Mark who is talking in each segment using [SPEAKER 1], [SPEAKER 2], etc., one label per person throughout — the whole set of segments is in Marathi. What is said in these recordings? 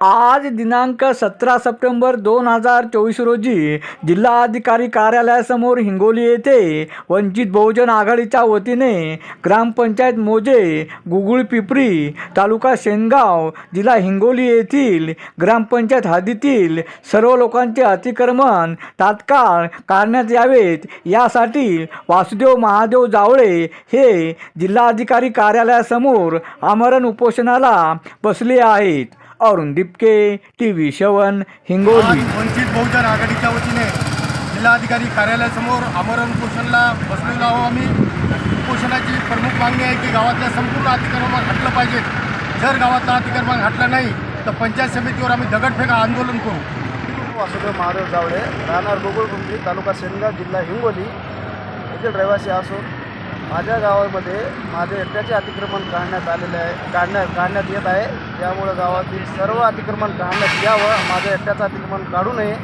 [SPEAKER 1] आज दिनांक सतरा सप्टेंबर दोन हजार चोवीस रोजी जिल्हाधिकारी कार्यालयासमोर हिंगोली येथे वंचित बहुजन आघाडीच्या वतीने ग्रामपंचायत मोजे गुगुळ पिपरी तालुका शेनगाव जिल्हा हिंगोली येथील ग्रामपंचायत हद्दीतील सर्व लोकांचे अतिक्रमण तात्काळ काढण्यात यावेत. यासाठी वासुदेव महादेव जावळे हे जिल्हाधिकारी कार्यालयासमोर आमरण उपोषणाला बसले आहेत. Arun Dipke T V seven Hingoli.
[SPEAKER 2] आज वंचित बहुजन आघाडीच्या वतीने जिल्हाधिकारी कार्यालयासमोर आमरण उपोषणला बसलेलो आहोत आम्ही. उपोषणाची प्रमुख मागणी आहे की गावातल्या संपूर्ण अतिक्रमण हटलं पाहिजे. जर गावातलं अतिक्रमण हटलं नाही तर पंचायत समितीवर आम्ही दगडफेक आंदोलन करू.
[SPEAKER 3] वासुदेव महादेव जावळे राहणार गोकुळकुंपी तालुका सेनगाव जिल्हा हिंगोली. येथील रहिवासी असून माझ्या गावामध्ये माझे एकट्याचे अतिक्रमण काढण्यात आलेले आहे काढण्या काढण्यात येत आहे. त्यामुळं गावातील सर्व अतिक्रमण काढण्यात यावं माझ्या एकट्याचं अतिक्रमण काढू नये.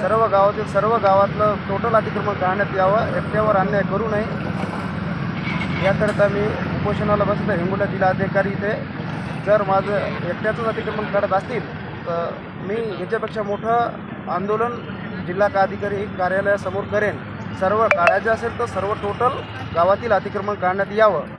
[SPEAKER 3] सर्व गावातील सर्व गावातलं टोटल अतिक्रमण काढण्यात यावं एकट्यावर अन्याय करू नये. याकरिता मी उपोषणाला बसलो हिंगोली जिल्हाधिकारी इथे. जर माझं एकट्याचंच अतिक्रमण काढत असतील तर मी याच्यापेक्षा मोठं आंदोलन जिल्हा अधिकारी कार्यालयासमोर करेन. सर्व काढायचे असेल तर सर्व टोटल गावातील अतिक्रमण काढण्यात यावं.